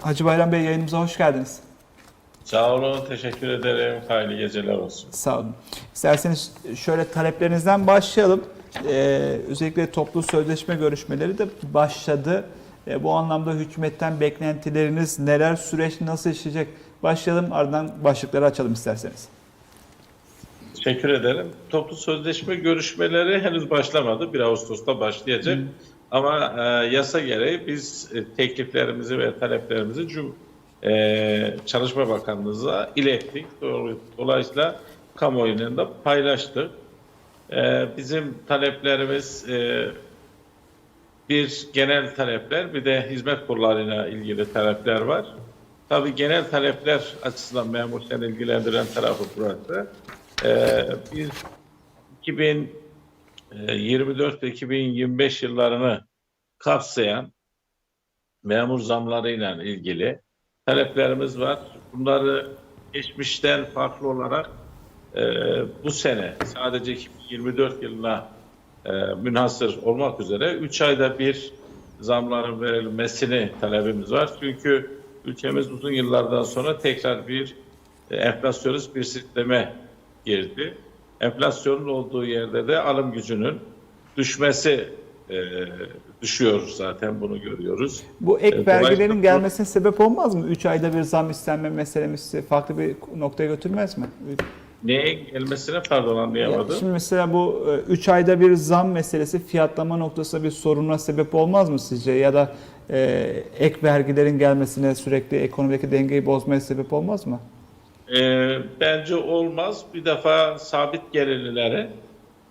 Hacı Bayram Bey yayınımıza hoş geldiniz. Sağ olun, teşekkür ederim. Hayırlı geceler olsun. Sağ olun. İsterseniz şöyle taleplerinizden başlayalım. Ee, özellikle toplu sözleşme görüşmeleri de başladı. Ee, bu anlamda hükümetten beklentileriniz neler, süreç nasıl işleyecek? Başlayalım ardından başlıkları açalım isterseniz. Teşekkür ederim. Toplu sözleşme görüşmeleri henüz başlamadı. 1 Ağustos'ta başlayacak. Ama e, yasa gereği biz e, tekliflerimizi ve taleplerimizi Cum e, Çalışma Bakanlığı'na ilettik. Dolayısıyla kamuoyuyla da paylaştık. E, bizim taleplerimiz e, bir genel talepler bir de hizmet kurlarıyla ilgili talepler var. Tabii genel talepler açısından memur seni ilgilendiren tarafı burası. Ee, biz 2024 ve 2025 yıllarını kapsayan memur zamlarıyla ilgili taleplerimiz var. Bunları geçmişten farklı olarak e, bu sene sadece 2024 yılına e, münhasır olmak üzere 3 ayda bir zamların verilmesini talebimiz var. Çünkü ülkemiz uzun yıllardan sonra tekrar bir e, enflasyonist bir sisteme girdi. Enflasyonun olduğu yerde de alım gücünün düşmesi e, düşüyor zaten bunu görüyoruz. Bu ek Evet, vergilerin gelmesine sebep olmaz mı? 3 ayda bir zam istenme meselemizi farklı bir noktaya götürmez mi? Neye gelmesine pardon anlayamadım. Şimdi mesela bu 3 ayda bir zam meselesi fiyatlama noktasında bir soruna sebep olmaz mı sizce? Ya da e, ek vergilerin gelmesine sürekli ekonomideki dengeyi bozmaya sebep olmaz mı? Ee, bence olmaz. Bir defa sabit gelirlilere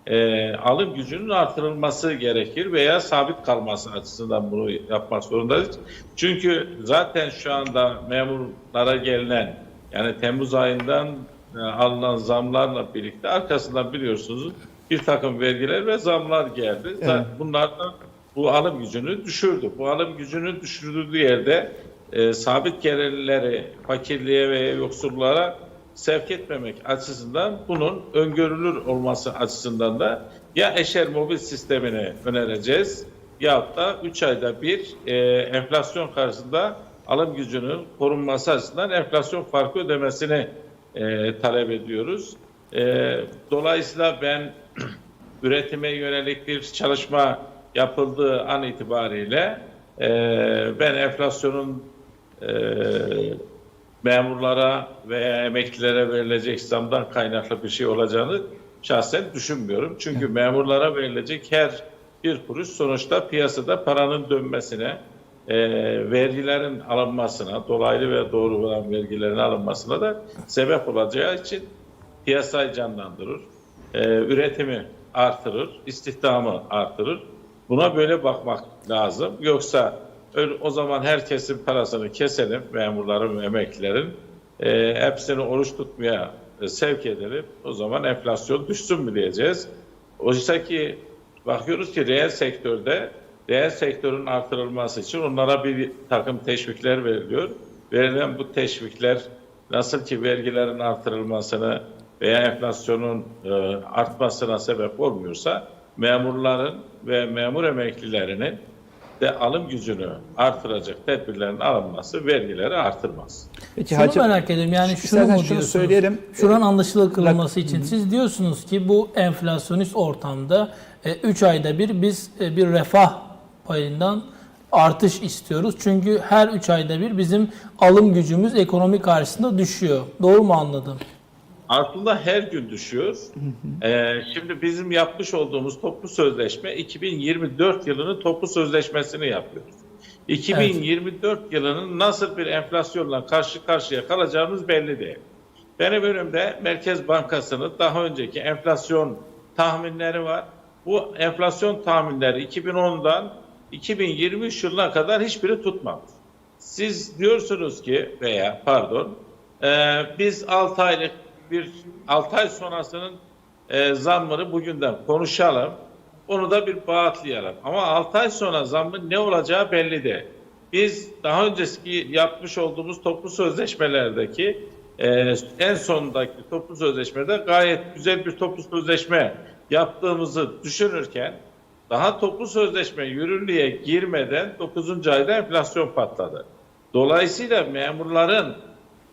e, alım gücünün artırılması gerekir veya sabit kalması açısından bunu yapmak zorundayız. Çünkü zaten şu anda memurlara gelinen yani Temmuz ayından e, alınan zamlarla birlikte arkasından biliyorsunuz bir takım vergiler ve zamlar geldi. Zaten Bunlardan bu alım gücünü düşürdü. Bu alım gücünü düşürdüğü yerde e, sabit gelirleri fakirliğe ve yoksullara sevk etmemek açısından bunun öngörülür olması açısından da ya eşer mobil sistemini önereceğiz yahut da 3 ayda bir e, enflasyon karşısında alım gücünün korunması açısından enflasyon farkı ödemesini e, talep ediyoruz. E, dolayısıyla ben üretime yönelik bir çalışma yapıldığı an itibariyle e, ben enflasyonun e, memurlara veya emeklilere verilecek zamdan kaynaklı bir şey olacağını şahsen düşünmüyorum. Çünkü memurlara verilecek her bir kuruş sonuçta piyasada paranın dönmesine, e, vergilerin alınmasına, dolaylı ve doğru olan vergilerin alınmasına da sebep olacağı için piyasayı canlandırır, e, üretimi artırır, istihdamı artırır. Buna böyle bakmak lazım. Yoksa o zaman herkesin parasını keselim, memurların emeklilerin. E, hepsini oruç tutmaya sevk edelim. O zaman enflasyon düşsün mü diyeceğiz. Oysa ki bakıyoruz ki reel sektörde reel sektörün artırılması için onlara bir takım teşvikler veriliyor. Verilen bu teşvikler nasıl ki vergilerin artırılmasını veya enflasyonun e, artmasına sebep olmuyorsa memurların ve memur emeklilerinin de alım gücünü artıracak tedbirlerin alınması vergileri artırmaz. Peki Şunu merak ediyorum yani şunu mu şunu söyleyelim. Şuranın anlaşılır kılınması için siz diyorsunuz ki bu enflasyonist ortamda 3 ayda bir biz e, bir refah payından artış istiyoruz. Çünkü her 3 ayda bir bizim alım gücümüz ekonomi karşısında düşüyor. Doğru mu anladım? Aslında her gün düşüyor. Ee, şimdi bizim yapmış olduğumuz toplu sözleşme 2024 yılının toplu sözleşmesini yapıyoruz. 2024 yılının nasıl bir enflasyonla karşı karşıya kalacağımız belli değil. Benim önümde Merkez Bankası'nın daha önceki enflasyon tahminleri var. Bu enflasyon tahminleri 2010'dan 2023 yılına kadar hiçbiri tutmamış. Siz diyorsunuz ki veya pardon e, biz 6 aylık bir 6 ay sonrasının e, zammını bugünden konuşalım. Onu da bir bağıtlayalım. Ama 6 ay sonra zammın ne olacağı belli değil. Biz daha önceki yapmış olduğumuz toplu sözleşmelerdeki e, en sondaki toplu sözleşmede gayet güzel bir toplu sözleşme yaptığımızı düşünürken daha toplu sözleşme yürürlüğe girmeden 9. ayda enflasyon patladı. Dolayısıyla memurların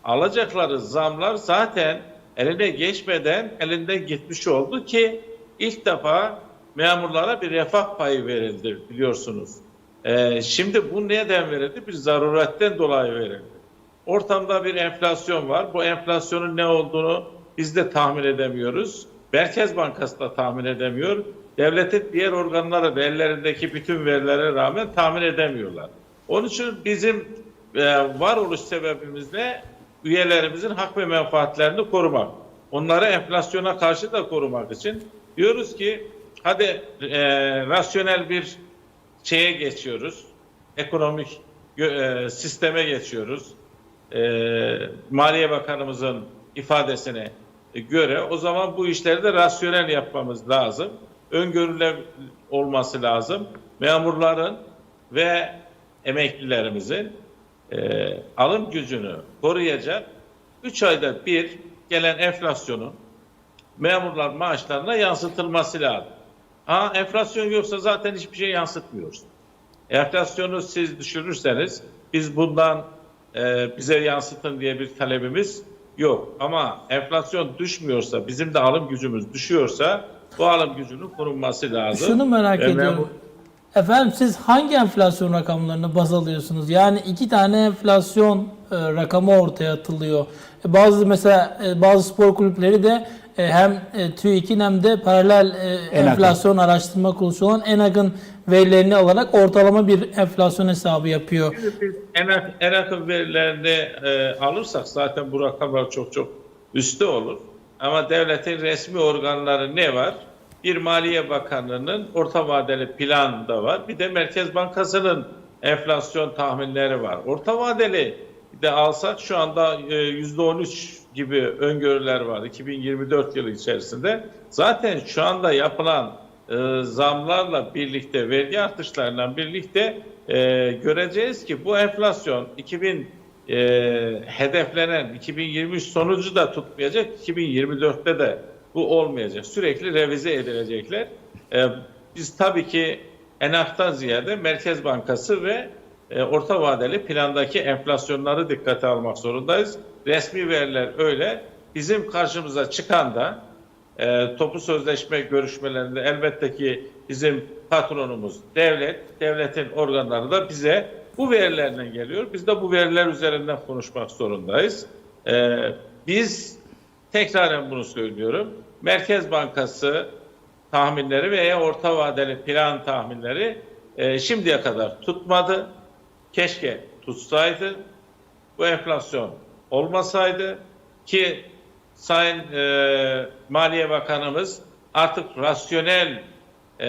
alacakları zamlar zaten eline geçmeden elinden gitmiş oldu ki ilk defa memurlara bir refah payı verildi biliyorsunuz. Ee, şimdi bu neden verildi? Bir zaruretten dolayı verildi. Ortamda bir enflasyon var. Bu enflasyonun ne olduğunu biz de tahmin edemiyoruz. Merkez Bankası da tahmin edemiyor. Devletin diğer organları da ellerindeki bütün verilere rağmen tahmin edemiyorlar. Onun için bizim e, varoluş sebebimiz ne? Üyelerimizin hak ve menfaatlerini korumak. Onları enflasyona karşı da korumak için diyoruz ki hadi e, rasyonel bir şeye geçiyoruz. Ekonomik e, sisteme geçiyoruz. E, Maliye Bakanımızın ifadesine göre o zaman bu işleri de rasyonel yapmamız lazım. Öngörüler olması lazım. Memurların ve emeklilerimizin e, alım gücünü koruyacak 3 ayda bir gelen enflasyonun memurlar maaşlarına yansıtılması lazım. Ha enflasyon yoksa zaten hiçbir şey yansıtmıyoruz. Enflasyonu siz düşürürseniz biz bundan e, bize yansıtın diye bir talebimiz yok. Ama enflasyon düşmüyorsa, bizim de alım gücümüz düşüyorsa bu alım gücünün korunması lazım. Şunu merak Ve ediyorum. Efendim siz hangi enflasyon rakamlarını baz alıyorsunuz? Yani iki tane enflasyon rakamı ortaya atılıyor. E, bazı mesela e, bazı spor kulüpleri de e, hem e, TÜİK'in hem de paralel e, enflasyon araştırma kuruluşu olan ENAG'ın verilerini alarak ortalama bir enflasyon hesabı yapıyor. Biz en, en akıl verilerini e, alırsak zaten bu rakamlar çok çok üstte olur. Ama devletin resmi organları ne var? Bir Maliye Bakanlığı'nın orta vadeli plan da var. Bir de Merkez Bankası'nın enflasyon tahminleri var. Orta vadeli de alsak şu anda e, %13 gibi öngörüler var 2024 yılı içerisinde. Zaten şu anda yapılan e, zamlarla birlikte, vergi artışlarıyla birlikte e, göreceğiz ki bu enflasyon 2000 e, hedeflenen 2023 sonucu da tutmayacak, 2024'te de bu olmayacak. Sürekli revize edilecekler. E, biz tabii ki ENAK'tan ziyade Merkez Bankası ve e, orta vadeli plandaki enflasyonları dikkate almak zorundayız. Resmi veriler öyle. Bizim karşımıza çıkan da e, toplu sözleşme görüşmelerinde elbette ki bizim patronumuz devlet, devletin organları da bize bu verilerden geliyor. Biz de bu veriler üzerinden konuşmak zorundayız. E, biz tekraren bunu söylüyorum. Merkez Bankası tahminleri veya orta vadeli plan tahminleri e, şimdiye kadar tutmadı. Keşke tutsaydı. Bu enflasyon olmasaydı ki Sayın e, Maliye Bakanımız artık rasyonel e,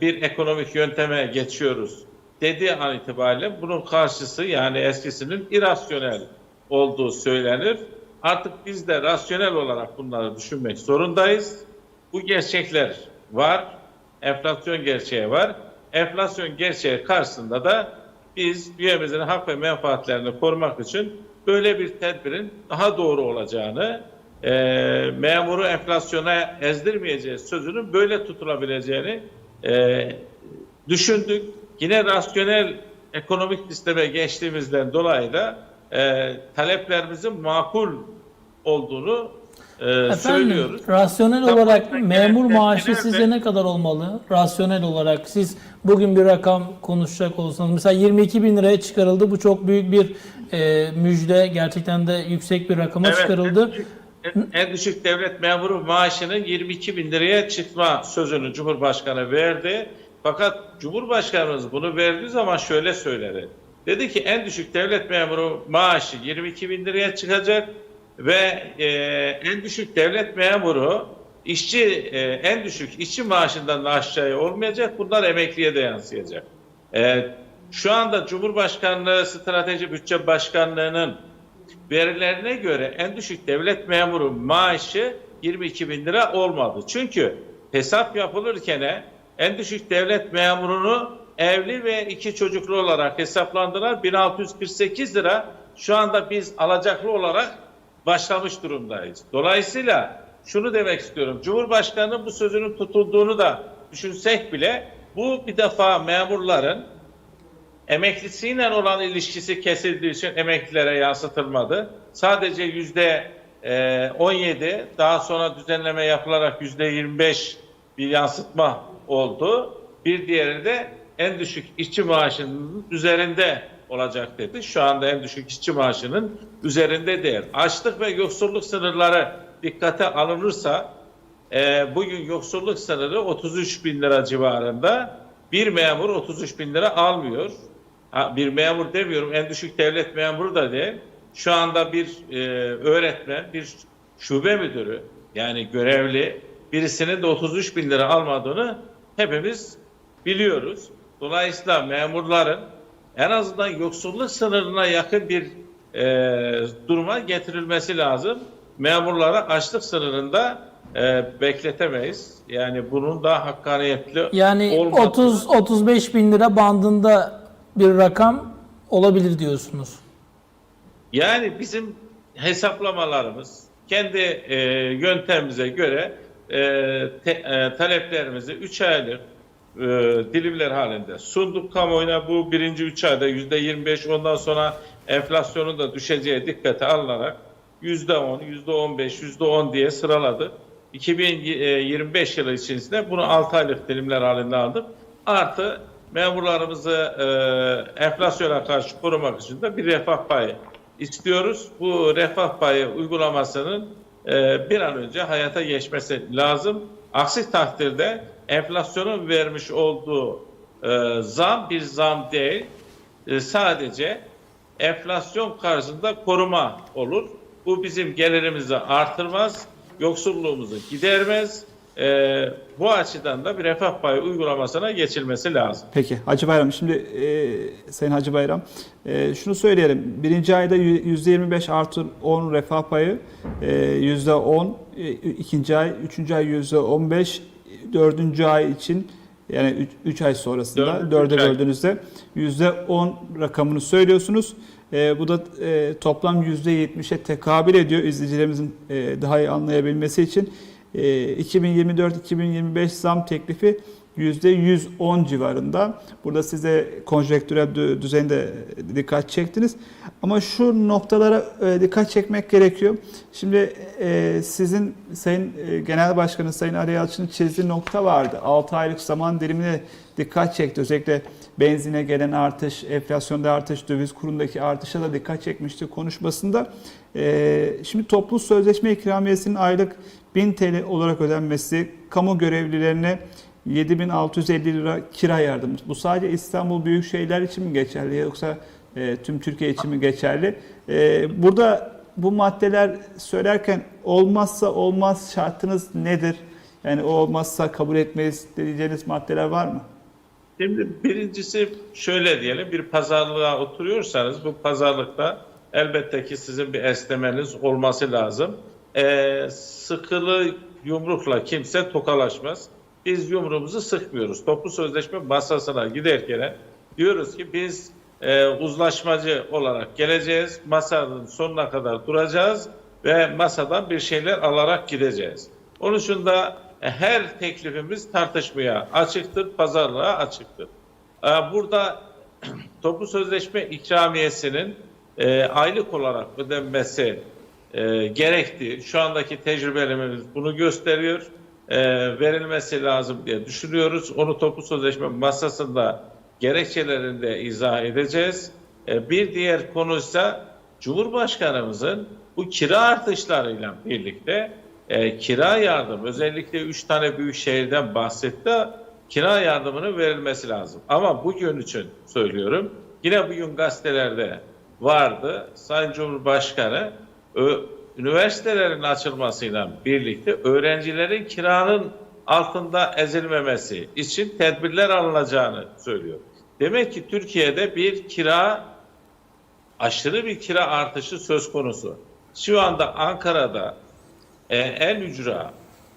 bir ekonomik yönteme geçiyoruz dediği an itibariyle bunun karşısı yani eskisinin irasyonel olduğu söylenir. Artık biz de rasyonel olarak bunları düşünmek zorundayız. Bu gerçekler var. Enflasyon gerçeği var. Enflasyon gerçeği karşısında da biz üyemizin hak ve menfaatlerini korumak için böyle bir tedbirin daha doğru olacağını, e, memuru enflasyona ezdirmeyeceği sözünün böyle tutulabileceğini e, düşündük. Yine rasyonel ekonomik sisteme geçtiğimizden dolayı da e, taleplerimizin makul olduğunu e, Efendim, söylüyoruz. rasyonel olarak memur maaşı sizce ne kadar olmalı? Rasyonel olarak siz bugün bir rakam konuşacak olsanız mesela 22 bin liraya çıkarıldı. Bu çok büyük bir e, müjde. Gerçekten de yüksek bir rakama Evet, çıkarıldı. En düşük, en- en düşük devlet memuru maaşının 22 bin liraya çıkma sözünü Cumhurbaşkanı verdi. Fakat Cumhurbaşkanımız bunu verdiği zaman şöyle söyledi. Dedi ki en düşük devlet memuru maaşı 22 bin liraya çıkacak ve e, en düşük devlet memuru işçi e, en düşük işçi maaşından da aşağıya olmayacak. Bunlar emekliye de yansıyacak. E, şu anda Cumhurbaşkanlığı Strateji Bütçe Başkanlığı'nın verilerine göre en düşük devlet memuru maaşı 22 bin lira olmadı. Çünkü hesap yapılırken en düşük devlet memurunu evli ve iki çocuklu olarak hesaplandılar. 1648 lira şu anda biz alacaklı olarak başlamış durumdayız. Dolayısıyla şunu demek istiyorum. Cumhurbaşkanının bu sözünün tutulduğunu da düşünsek bile bu bir defa memurların emeklisiyle olan ilişkisi kesildiği için emeklilere yansıtılmadı. Sadece yüzde e, 17 daha sonra düzenleme yapılarak yüzde 25 bir yansıtma oldu. Bir diğeri de en düşük işçi maaşının üzerinde olacak dedi. Şu anda en düşük işçi maaşının üzerinde değil. Açlık ve yoksulluk sınırları dikkate alınırsa e, bugün yoksulluk sınırı 33 bin lira civarında. Bir memur 33 bin lira almıyor. Ha, bir memur demiyorum en düşük devlet memuru da değil. Şu anda bir e, öğretmen, bir şube müdürü yani görevli birisinin de 33 bin lira almadığını hepimiz biliyoruz. Dolayısıyla memurların en azından yoksulluk sınırına yakın bir e, duruma getirilmesi lazım. Memurları açlık sınırında e, bekletemeyiz. Yani bunun daha hakkaniyetli Yani olmadığını- 30-35 bin lira bandında bir rakam olabilir diyorsunuz. Yani bizim hesaplamalarımız kendi e, yöntemimize göre e, te- e, taleplerimizi 3 aylık e, dilimler halinde sunduk kamuoyuna. Bu birinci 3 ayda %25 ondan sonra enflasyonun da düşeceği dikkate alınarak %10, %15, %10 diye sıraladık. 2025 yılı içerisinde bunu 6 aylık dilimler halinde aldık. Artı memurlarımızı e, enflasyona karşı korumak için de bir refah payı istiyoruz. Bu refah payı uygulamasının e, bir an önce hayata geçmesi lazım. Aksi takdirde enflasyonun vermiş olduğu e, zam bir zam değil, e, sadece enflasyon karşısında koruma olur. Bu bizim gelirimizi artırmaz, yoksulluğumuzu gidermez. E, bu açıdan da bir refah payı uygulamasına geçilmesi lazım. Peki Hacı Bayram şimdi e, Sayın Hacı Bayram e, şunu söyleyelim. Birinci ayda yü- %25 artı 10 refah payı e, %10 e, ikinci ay, üçüncü ay %15 dördüncü ay için yani 3 ay sonrasında Dördüncü dörde ay. böldüğünüzde %10 rakamını söylüyorsunuz. E, bu da e, toplam %70'e tekabül ediyor izleyicilerimizin e, daha iyi anlayabilmesi için. E, 2024-2025 zam teklifi %110 civarında. Burada size konjektürel dü- düzeyinde dikkat çektiniz. Ama şu noktalara e, dikkat çekmek gerekiyor. Şimdi e, sizin Sayın e, Genel Başkanı Sayın Ali Yalçın'ın çizdiği nokta vardı. 6 aylık zaman dilimine dikkat çekti. Özellikle benzine gelen artış, enflasyonda artış, döviz kurundaki artışa da dikkat çekmişti konuşmasında. Şimdi toplu sözleşme ikramiyesinin aylık 1000 TL olarak ödenmesi, kamu görevlilerine 7650 lira kira yardımı. Bu sadece İstanbul Büyükşehirler için mi geçerli yoksa e, tüm Türkiye için mi geçerli? E, burada bu maddeler söylerken olmazsa olmaz şartınız nedir? Yani o olmazsa kabul etmeyiz diyeceğiniz maddeler var mı? Şimdi birincisi şöyle diyelim bir pazarlığa oturuyorsanız bu pazarlıkta elbette ki sizin bir esnemeniz olması lazım. Ee, sıkılı yumrukla kimse tokalaşmaz. Biz yumruğumuzu sıkmıyoruz. Toplu sözleşme masasına giderken diyoruz ki biz e, uzlaşmacı olarak geleceğiz. Masanın sonuna kadar duracağız ve masadan bir şeyler alarak gideceğiz. Onun için de her teklifimiz tartışmaya açıktır, pazarlığa açıktır. E, Burada toplu sözleşme ikramiyesinin e, aylık olarak ödenmesi e, gerektiği, şu andaki tecrübelerimiz bunu gösteriyor. E, verilmesi lazım diye düşünüyoruz. Onu toplu sözleşme masasında gerekçelerinde izah edeceğiz. E, bir diğer konu ise Cumhurbaşkanımızın bu kira artışlarıyla birlikte e, kira yardım özellikle 3 tane büyük şehirden bahsetti. Kira yardımının verilmesi lazım. Ama bugün için söylüyorum. Yine bugün gazetelerde vardı. Sayın Cumhurbaşkanı üniversitelerin açılmasıyla birlikte öğrencilerin kiranın altında ezilmemesi için tedbirler alınacağını söylüyor. Demek ki Türkiye'de bir kira aşırı bir kira artışı söz konusu. Şu anda Ankara'da e, en ücra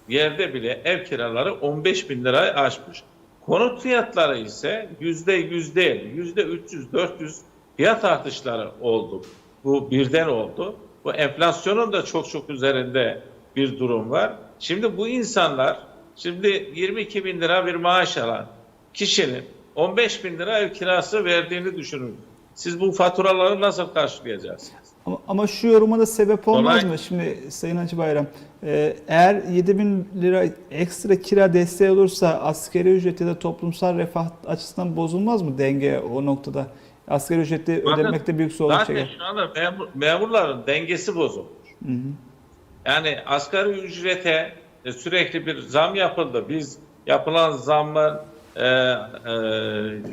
yerde bile ev kiraları 15 bin lirayı aşmış. Konut fiyatları ise yüzde yüz değil, yüzde 300, 400 fiyat artışları oldu. Bu birden oldu. Bu enflasyonun da çok çok üzerinde bir durum var. Şimdi bu insanlar, şimdi 22 bin lira bir maaş alan kişinin 15 bin lira ev kirası verdiğini düşünün. Siz bu faturaları nasıl karşılayacaksınız? Ama, ama şu yoruma da sebep olmaz Kolay. mı? Şimdi Sayın Hacı Bayram, e, eğer 7 bin lira ekstra kira desteği olursa asgari ücret ya da toplumsal refah açısından bozulmaz mı denge o noktada? Asgari ücreti Bakın, ödemekte büyük zorluk Zaten çeker. şu anda memur- memurların dengesi bozulmuş. Yani asgari ücrete e, sürekli bir zam yapıldı. Biz yapılan zammın e, e,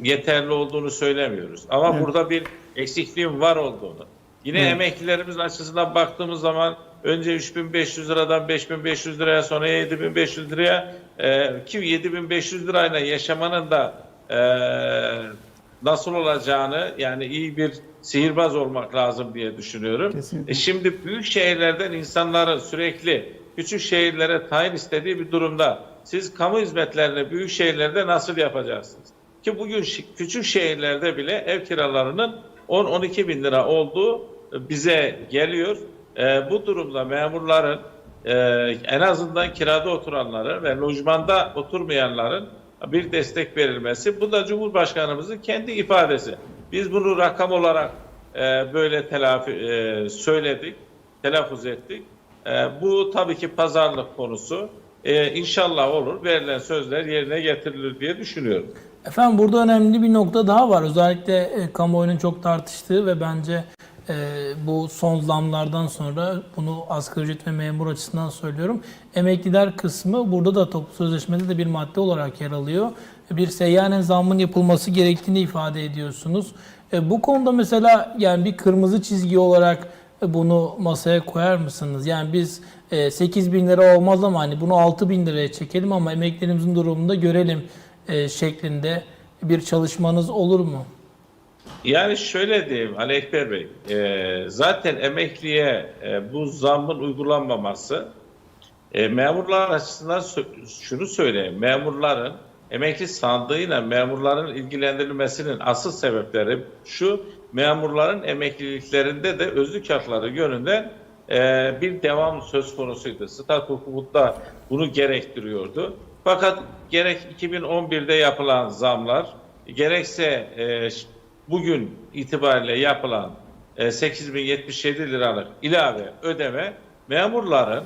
yeterli olduğunu söylemiyoruz. Ama Evet. burada bir eksikliğin var olduğunu. Yine Evet. emeklilerimiz açısından baktığımız zaman önce 3500 liradan 5500 liraya sonra 7500 liraya e, ki 7500 lirayla yaşamanın da e, nasıl olacağını yani iyi bir sihirbaz olmak lazım diye düşünüyorum. Kesinlikle. E şimdi büyük şehirlerden insanların sürekli küçük şehirlere tayin istediği bir durumda siz kamu hizmetlerini büyük şehirlerde nasıl yapacaksınız? Ki bugün küçük şehirlerde bile ev kiralarının 10-12 bin lira olduğu e, bize geliyor. E, bu durumda memurların e, en azından kirada oturanların ve lojmanda oturmayanların bir destek verilmesi. Bu da Cumhurbaşkanımızın kendi ifadesi. Biz bunu rakam olarak e, böyle telafi e, söyledik, telaffuz ettik. E, bu tabii ki pazarlık konusu. E, inşallah olur. Verilen sözler yerine getirilir diye düşünüyorum. Efendim burada önemli bir nokta daha var. Özellikle e, kamuoyunun çok tartıştığı ve bence e, bu son zamlardan sonra bunu asgari ücret ve memur açısından söylüyorum. Emekliler kısmı burada da toplu sözleşmede de bir madde olarak yer alıyor. Bir seyyanen zammın yapılması gerektiğini ifade ediyorsunuz. E, bu konuda mesela yani bir kırmızı çizgi olarak e, bunu masaya koyar mısınız? Yani biz e, 8 bin lira olmaz ama hani bunu 6 bin liraya çekelim ama emeklerimizin durumunda görelim e, şeklinde bir çalışmanız olur mu? Yani şöyle diyeyim Ali Ekber Bey, e, zaten emekliye e, bu zammın uygulanmaması e, memurlar açısından şunu söyleyeyim, memurların emekli sandığıyla memurların ilgilendirilmesinin asıl sebepleri şu, memurların emekliliklerinde de özlük hakları yönünden e, bir devam söz konusuydu. Stat hukukunda bunu gerektiriyordu. Fakat gerek 2011'de yapılan zamlar, gerekse e, bugün itibariyle yapılan e, 8077 liralık ilave ödeme memurların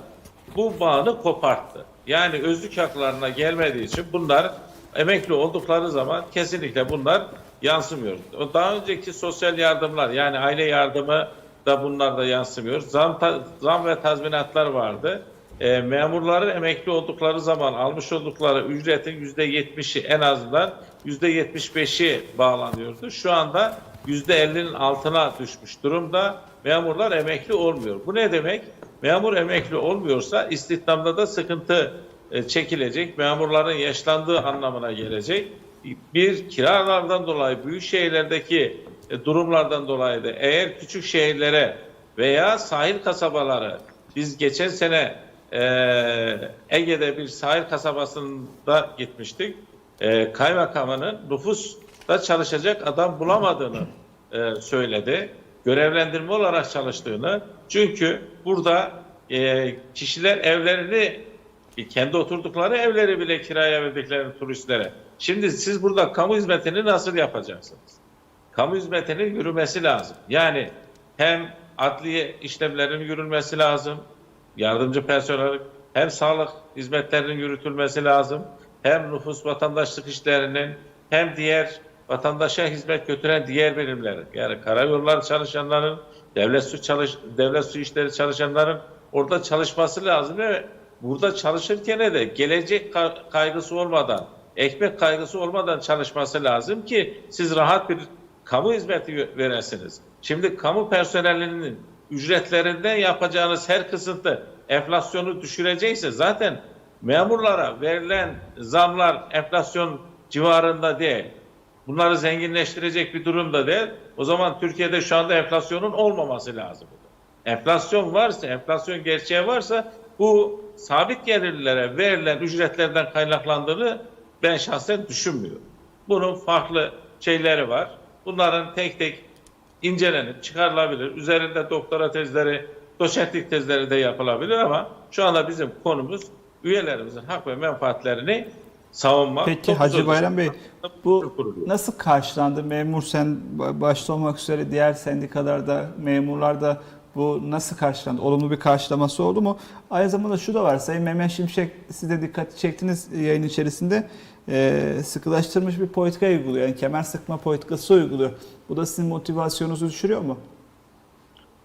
bu bağını koparttı. Yani özlük haklarına gelmediği için bunlar emekli oldukları zaman kesinlikle bunlar yansımıyor. Daha önceki sosyal yardımlar yani aile yardımı da bunlar da yansımıyor. Zam, zam ve tazminatlar vardı. E, memurların emekli oldukları zaman almış oldukları ücretin yüzde yetmişi en azından yüzde yetmiş beşi bağlanıyordu. Şu anda yüzde ellinin altına düşmüş durumda. Memurlar emekli olmuyor. Bu ne demek? Memur emekli olmuyorsa istihdamda da sıkıntı e, çekilecek. Memurların yaşlandığı anlamına gelecek. Bir kiralardan dolayı büyük şehirlerdeki e, durumlardan dolayı da eğer küçük şehirlere veya sahil kasabaları biz geçen sene e, Ege'de bir sahil kasabasında gitmiştik. E, kaymakamının nüfusta çalışacak adam bulamadığını e, söyledi. Görevlendirme olarak çalıştığını. Çünkü burada e, kişiler evlerini e, kendi oturdukları evleri bile kiraya verdiklerini turistlere. Şimdi siz burada kamu hizmetini nasıl yapacaksınız? Kamu hizmetinin yürümesi lazım. Yani hem adliye işlemlerinin yürülmesi lazım, yardımcı personel, hem sağlık hizmetlerinin yürütülmesi lazım, hem nüfus vatandaşlık işlerinin, hem diğer vatandaşa hizmet götüren diğer birimlerin, yani karayolları çalışanların, devlet su çalış, devlet su işleri çalışanların orada çalışması lazım ve burada çalışırken de gelecek ka- kaygısı olmadan, ekmek kaygısı olmadan çalışması lazım ki siz rahat bir kamu hizmeti veresiniz. Şimdi kamu personelinin ücretlerinden yapacağınız her kısıntı enflasyonu düşürecekse zaten memurlara verilen zamlar enflasyon civarında değil. Bunları zenginleştirecek bir durumda değil. O zaman Türkiye'de şu anda enflasyonun olmaması lazım. Enflasyon varsa, enflasyon gerçeği varsa bu sabit gelirlilere verilen ücretlerden kaynaklandığını ben şahsen düşünmüyorum. Bunun farklı şeyleri var. Bunların tek tek incelenip çıkarılabilir. Üzerinde doktora tezleri, doçentlik tezleri de yapılabilir ama şu anda bizim konumuz üyelerimizin hak ve menfaatlerini savunma. Peki Hacı Bayram Bey bu nasıl karşılandı? Memur sen ba- başta olmak üzere diğer sendikalarda, memurlarda bu nasıl karşılandı? Olumlu bir karşılaması oldu mu? Aynı zamanda şu da var. Sayın Mehmet Şimşek siz de dikkat çektiniz yayın içerisinde e, sıkılaştırmış bir politika uyguluyor. Yani kemer sıkma politikası uyguluyor. Bu da sizin motivasyonunuzu düşürüyor mu?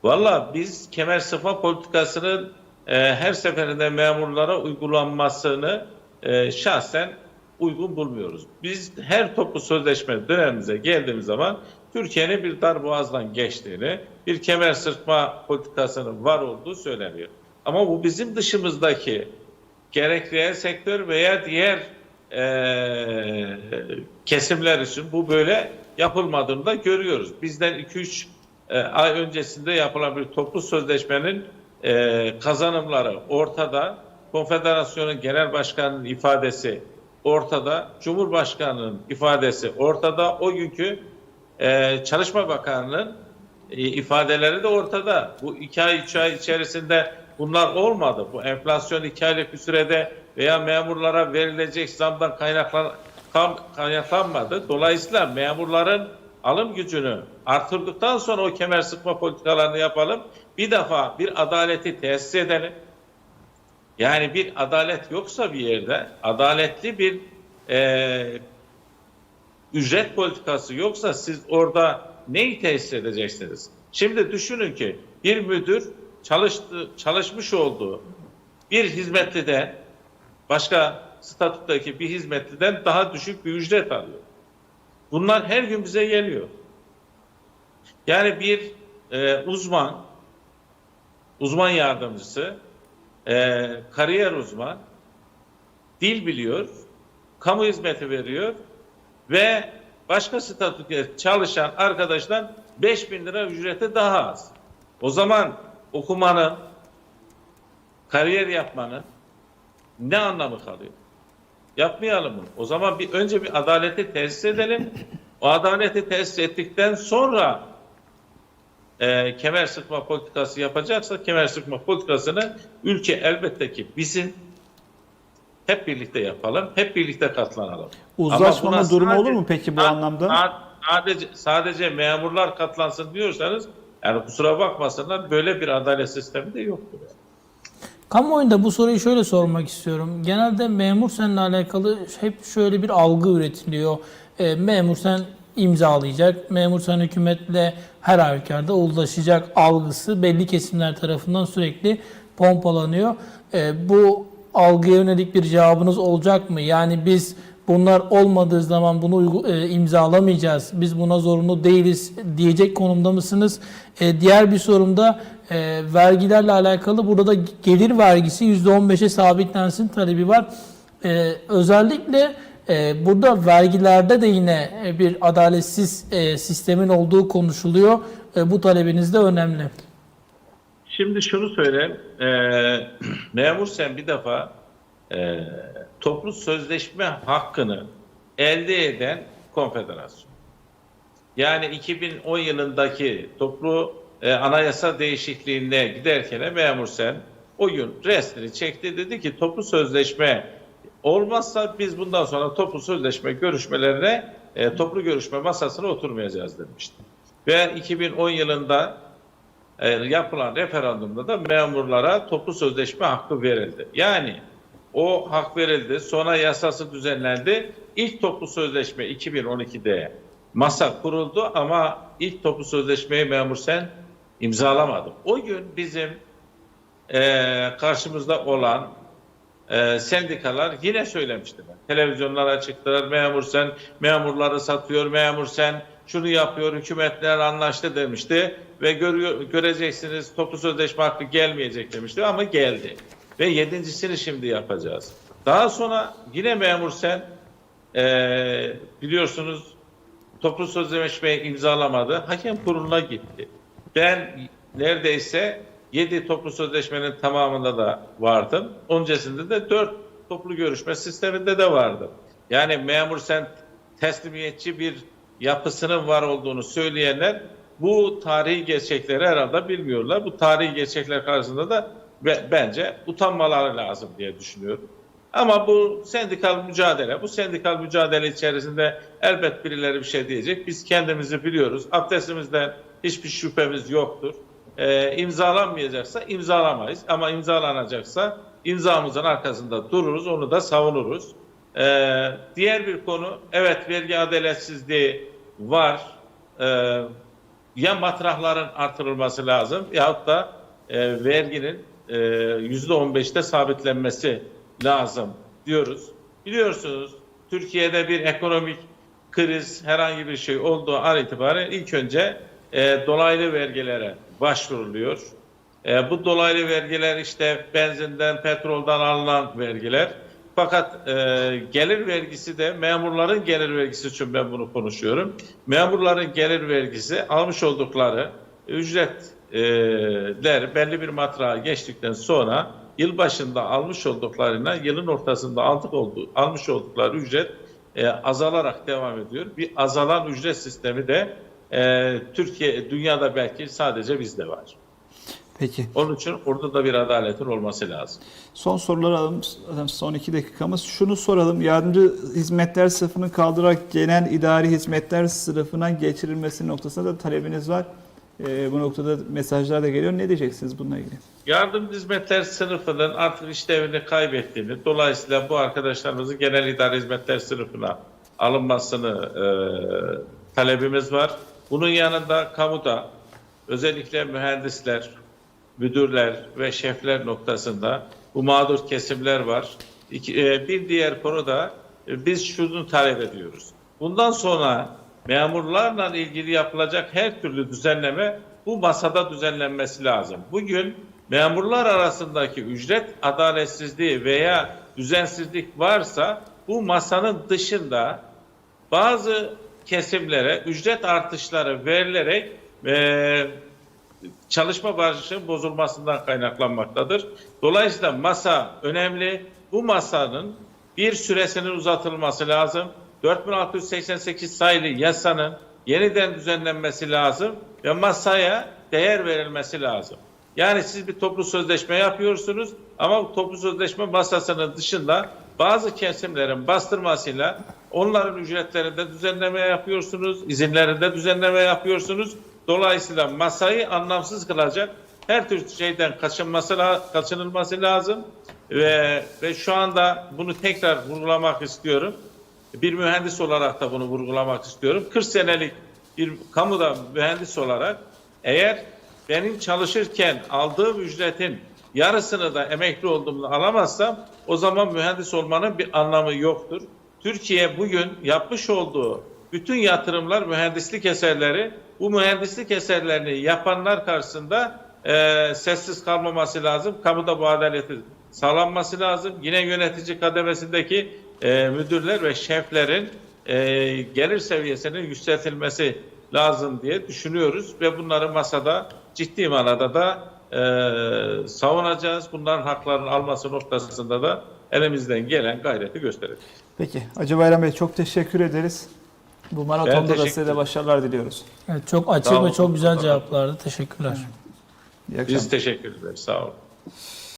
Valla biz kemer sıkma politikasının e, her seferinde memurlara uygulanmasını e, şahsen uygun bulmuyoruz. Biz her toplu sözleşme dönemimize geldiğimiz zaman Türkiye'nin bir darboğazdan geçtiğini, bir kemer sıkma politikasının var olduğu söyleniyor. Ama bu bizim dışımızdaki gerek sektör veya diğer e, kesimler için bu böyle yapılmadığını da görüyoruz. Bizden 2-3 e, ay öncesinde yapılan bir toplu sözleşmenin e, kazanımları ortada. Konfederasyonun genel başkanının ifadesi ortada. Cumhurbaşkanının ifadesi ortada. O günkü e, Çalışma Bakanı'nın e, ifadeleri de ortada. Bu iki ay, üç ay içerisinde bunlar olmadı. Bu enflasyon iki aylık bir sürede veya memurlara verilecek zamdan kaynaklan, kam- kaynaklanmadı. Dolayısıyla memurların alım gücünü artırdıktan sonra o kemer sıkma politikalarını yapalım. Bir defa bir adaleti tesis edelim. Yani bir adalet yoksa bir yerde adaletli bir e, ücret politikası yoksa siz orada neyi tesis edeceksiniz? Şimdi düşünün ki bir müdür çalıştı, çalışmış olduğu bir hizmetliden başka statüdeki bir hizmetliden daha düşük bir ücret alıyor. Bunlar her gün bize geliyor. Yani bir e, uzman, uzman yardımcısı, e, kariyer uzman, dil biliyor, kamu hizmeti veriyor ve başka statüde çalışan arkadaştan 5 bin lira ücreti daha az. O zaman okumanın, kariyer yapmanın ne anlamı kalıyor? Yapmayalım bunu. O zaman bir önce bir adaleti tesis edelim. O adaleti tesis ettikten sonra e, kemer sıkma politikası yapacaksa kemer sıkma politikasını ülke elbette ki bizim hep birlikte yapalım, hep birlikte katlanalım. Buna durumu olur sadece- mu peki bu anlamda? sa- Sadece, sadece memurlar katlansın diyorsanız yani kusura bakmasınlar böyle bir adalet sistemi de yoktur. yani. Kamuoyunda bu soruyu şöyle sormak istiyorum. Genelde memur senle alakalı hep şöyle bir algı üretiliyor. E, memur sen imzalayacak, memur sen hükümetle her halükarda uzlaşacak algısı belli kesimler tarafından sürekli pompalanıyor. E, bu algıya yönelik bir cevabınız olacak mı? Yani biz bunlar olmadığı zaman bunu e, imzalamayacağız, biz buna zorunlu değiliz diyecek konumda mısınız? E, diğer bir sorumda e, vergilerle alakalı burada da gelir vergisi %15'e sabitlensin talebi var. Özellikle burada vergilerde de yine bir adaletsiz sistemin olduğu konuşuluyor. Bu talebiniz de önemli. Şimdi şunu söyleyeyim. E, memur sen bir defa e, toplu sözleşme hakkını elde eden konfederasyon. Yani 2010 yılındaki toplu e, anayasa değişikliğine giderken memur sen o gün restini çekti dedi ki toplu sözleşme olmazsa biz bundan sonra toplu sözleşme görüşmelerine e, toplu görüşme masasına oturmayacağız demişti. Ve 2010 yılında e, yapılan referandumda da memurlara toplu sözleşme hakkı verildi. Yani o hak verildi. Sonra yasası düzenlendi. İlk toplu sözleşme 2012'de masa kuruldu ama ilk toplu sözleşmeyi memur sen imzalamadı. O gün bizim e, karşımızda olan e, sendikalar yine söylemiştiler. Televizyonlara çıktılar. Memur sen memurları satıyor. Memur sen şunu yapıyor. Hükümetler anlaştı demişti ve görüyor, göreceksiniz toplu sözleşme hakkı gelmeyecek demişti ama geldi. Ve yedincisini şimdi yapacağız. Daha sonra yine memur sen e, biliyorsunuz toplu sözleşmeyi imzalamadı. Hakem kuruluna gitti. Ben neredeyse 7 toplu sözleşmenin tamamında da vardım. Öncesinde de 4 toplu görüşme sisteminde de vardım. Yani memur sen teslimiyetçi bir yapısının var olduğunu söyleyenler bu tarihi gerçekleri herhalde bilmiyorlar. Bu tarihi gerçekler karşısında da be- bence utanmaları lazım diye düşünüyorum. Ama bu sendikal mücadele, bu sendikal mücadele içerisinde elbet birileri bir şey diyecek. Biz kendimizi biliyoruz. Abdestimizden hiçbir şüphemiz yoktur. Ee, imzalanmayacaksa imzalamayız ama imzalanacaksa imzamızın arkasında dururuz, onu da savunuruz. Ee, diğer bir konu, evet vergi adaletsizliği var. Ee, ya matrahların artırılması lazım yahut da e, verginin e, %15'te sabitlenmesi lazım diyoruz. Biliyorsunuz Türkiye'de bir ekonomik kriz herhangi bir şey olduğu an itibaren ilk önce e, dolaylı vergilere başvuruluyor. E, bu dolaylı vergiler işte benzinden, petroldan alınan vergiler. Fakat e, gelir vergisi de memurların gelir vergisi için ben bunu konuşuyorum. Memurların gelir vergisi almış oldukları ücretler belli bir matrağa geçtikten sonra yıl başında almış olduklarına yılın ortasında aldık olduğu, almış oldukları ücret e, azalarak devam ediyor. Bir azalan ücret sistemi de e, Türkiye, dünyada belki sadece bizde var. Peki. Onun için orada da bir adaletin olması lazım. Son soruları alalım. Zaten Son iki dakikamız. Şunu soralım. Yardımcı hizmetler sınıfını kaldırarak genel idari hizmetler sınıfına geçirilmesi noktasında da talebiniz var. Ee, bu noktada mesajlar da geliyor. Ne diyeceksiniz bununla ilgili? Yardım hizmetler sınıfının artık işlevini kaybettiğini, dolayısıyla bu arkadaşlarımızın genel idare hizmetler sınıfına alınmasını e, talebimiz var. Bunun yanında kamuda özellikle mühendisler, müdürler ve şefler noktasında bu mağdur kesimler var. İki, e, bir diğer konu da e, biz şunu talep ediyoruz. Bundan sonra memurlarla ilgili yapılacak her türlü düzenleme bu masada düzenlenmesi lazım. Bugün memurlar arasındaki ücret adaletsizliği veya düzensizlik varsa bu masanın dışında bazı kesimlere ücret artışları verilerek e, çalışma barışının bozulmasından kaynaklanmaktadır. Dolayısıyla masa önemli. Bu masanın bir süresinin uzatılması lazım. 4688 sayılı yasanın yeniden düzenlenmesi lazım ve masaya değer verilmesi lazım. Yani siz bir toplu sözleşme yapıyorsunuz ama bu toplu sözleşme masasının dışında bazı kesimlerin bastırmasıyla onların ücretlerinde düzenleme yapıyorsunuz, izinlerinde düzenleme yapıyorsunuz. Dolayısıyla masayı anlamsız kılacak her tür şeyden kaçınması kaçınılması lazım ve ve şu anda bunu tekrar vurgulamak istiyorum. Bir mühendis olarak da bunu vurgulamak istiyorum. 40 senelik bir kamuda mühendis olarak eğer benim çalışırken aldığım ücretin yarısını da emekli olduğumda alamazsam o zaman mühendis olmanın bir anlamı yoktur. Türkiye bugün yapmış olduğu bütün yatırımlar mühendislik eserleri bu mühendislik eserlerini yapanlar karşısında e, sessiz kalmaması lazım. Kamuda bu adaleti sağlanması lazım. Yine yönetici kademesindeki e, müdürler ve şeflerin e, gelir seviyesinin yükseltilmesi lazım diye düşünüyoruz ve bunları masada ciddi manada da e, savunacağız. Bunların haklarını alması noktasında da elimizden gelen gayreti göstereceğiz. Peki. Hacı Bayram Bey çok teşekkür ederiz. Bu maratonda da size de başarılar diliyoruz. Evet, çok açık ve çok güzel cevaplardı. Teşekkürler. Biz teşekkür ederiz. Sağ olun.